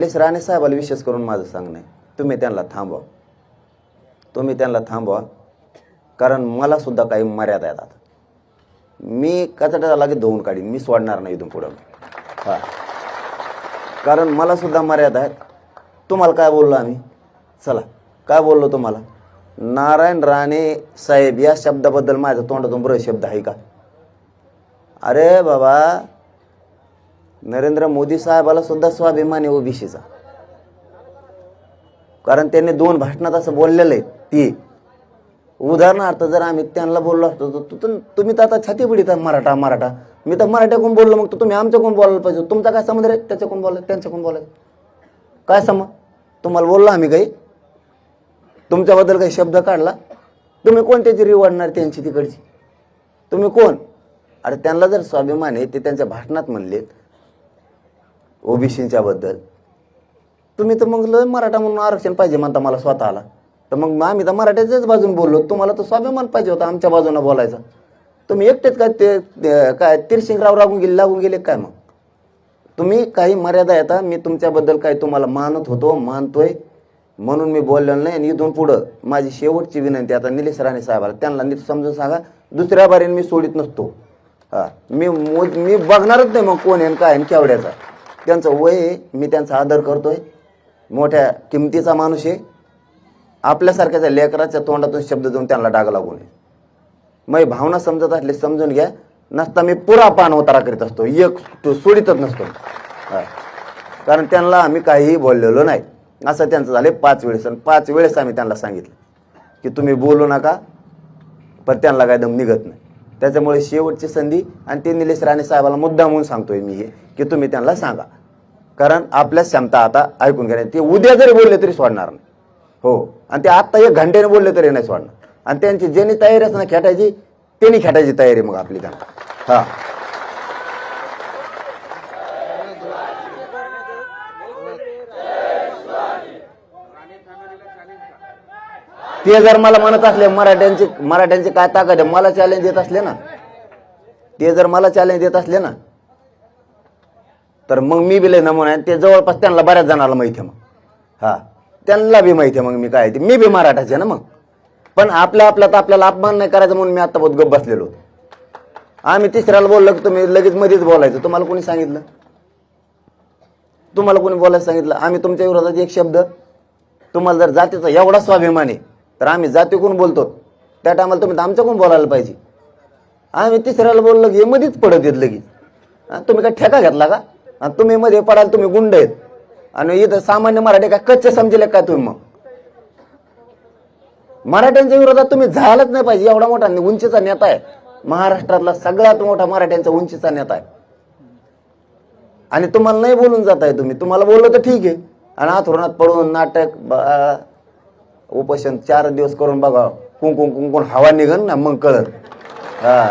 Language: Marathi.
निलेश राणे साहेबाला विशेष करून माझं सांगणं. आहे तुम्ही त्यांना थांबवा. तुम्ही त्यांना थांबवा. कारण मला सुद्धा काही मर्यादा आहेत आता मी कचड्याला लागेल धुवून काढीन. मी सोडणार नाही इथून पुढं. हा. कारण मला सुद्धा मर्यादा आहेत. तुम्हाला काय बोललो आम्ही? चला. काय बोललो तुम्हाला? नारायण राणे साहेब या शब्दाबद्दल माझ्या तोंडातून बरं शब्द आहे का? अरे बाबा नरेंद्र मोदी साहेबाला सुद्धा स्वाभिमान आहे ओबीसीचा. कारण त्यांनी दोन भाषणात असं बोललेलं आहे ती. उदाहरणार्थ जर आम्ही त्यांना बोललो असतो तर तर- तुम्ही तर आता छाती पिढीत मराठा मराठा. मी तर मराठ्याकडून बोललो मग तुम्ही आमच्याकडून बोलायला पाहिजे. तुमचा काय समज रे? त्याच्याकडून बोलाय त्यांच्याकडून बोलायचं काय समज तुम्हाला बोललो आम्ही काही? तुमच्याबद्दल काही शब्द काढला? तुम्ही कोण त्याची रिवाडणार त्यांची तिकडची? तुम्ही कोण? अरे त्यांना जर स्वाभिमान आहे ते त्यांच्या भाषणात म्हणले ओबीसीच्या बद्दल. तुम्ही तर मग लय मराठा म्हणून आरक्षण पाहिजे म्हणता मला स्वतःला. तर मग आम्ही तर मराठ्याच्याच बाजून बोललो. तुम्हाला तर स्वाभिमान पाहिजे होता आमच्या बाजूनं बोलायचा. तुम्ही एकटेच काय ते काय तिरशिंगराव लागून गेले लागून गेले काय मग? तुम्ही काही मर्यादा येता मी तुमच्याबद्दल काही तुम्हाला मानत होतो मानतोय. म्हणून मी बोललेलो नाही आणि इथून पुढं माझी शेवटची विनंती आता निलेश राणे साहेबाला त्यांना नीट समजून सांगा. दुसऱ्या बारीने मी सोडित नसतो. हा मी मो- मी बघणारच नाही मग कोण आहे आणि काय आहे केवड्याचा त्यांचं वय आहे मी त्यांचा आदर करतोय. मोठ्या किमतीचा माणूस आहे. आपल्यासारख्याच्या लेकराच्या तोंडातून शब्द जाऊन त्यांना डाग लागू नये. मग भावना समजत असले समजून घ्या. नसता मी पुरा पान उतारा करीत असतो. एक तो सोडितच नसतो. कारण त्यांना आम्ही काहीही बोललेलो नाही. असं त्यांचं झाले पाच वेळेस. आणि पाच वेळेस आम्ही त्यांना सांगितलं की तुम्ही बोलू नका पण त्यांना काय दम निघत नाही. त्याच्यामुळे शेवटची संधी आणि ते निलेश राणे साहेबाला मुद्दा म्हणून सांगतोय मी हे की तुम्ही त्यांना सांगा. कारण आपल्या क्षमता आता ऐकून घ्या ते उद्या जरी बोलले तरी सोडणार नाही. हो. आणि ते आत्ता एक घंट्याने बोलले तरी नाही सोडणार. आणि त्यांची ज्यांनी तयारी असणार खेटायची त्यांनी खेटायची तयारी मग आपली त्यांना. हा. ते जर मला म्हणत असले मराठ्यांचे मराठ्यांची काय ताकद आहे? मला चॅलेंज देत असले ना. ते जर मला चॅलेंज देत असले ना तर मग मी बी लय नमुना आहे. ते जवळपास त्यांना बऱ्याच जणांना माहिती आहे मग. हा. त्यांना बी माहिती आहे मग मी काय आहे ते. मी बी मराठाचे ना मग. पण आपल्या आपल्यात आपल्याला अपमान नाही करायचा म्हणून मी आता बहुत गप बसलेलो होतो. आम्ही तिसऱ्याला बोललो की तुम्ही लगेच मध्येच बोलायचं. तुम्हाला कोणी सांगितलं? तुम्हाला कोणी बोलायला सांगितलं? आम्ही तुमच्या विरोधात एक शब्द तुम्हाला जर जातीचा एवढा स्वाभिमान आहे तर आम्ही जातीकडून बोलतो. त्या टायमाला तुम्ही तर आमच्याकडून बोलायला पाहिजे. आम्ही तिसऱ्याला बोललो की मध्येच पडत येत लगेच. तुम्ही काय ठेका घेतला का? आणि तुम्ही मध्ये पडाल तुम्ही गुंड आहेत. आणि इथं सामान्य मराठी काय कच्चे समजेल काय तुम्ही मग? मराठ्यांच्या विरोधात तुम्ही झालंच नाही पाहिजे. एवढा मोठा उंचीचा नेता आहे. महाराष्ट्रातला सगळ्यात मोठा मराठ्यांचा उंचीचा नेता आहे. आणि तुम्हाला नाही बोलून जात आहे तुम्ही. तुम्हाला बोललं तर ठीक आहे. आणि आथरुणात पडून नाटक उपोषण चार दिवस करून बघा कुंकुम कुंकुम हवा निघन ना मग कळत हा.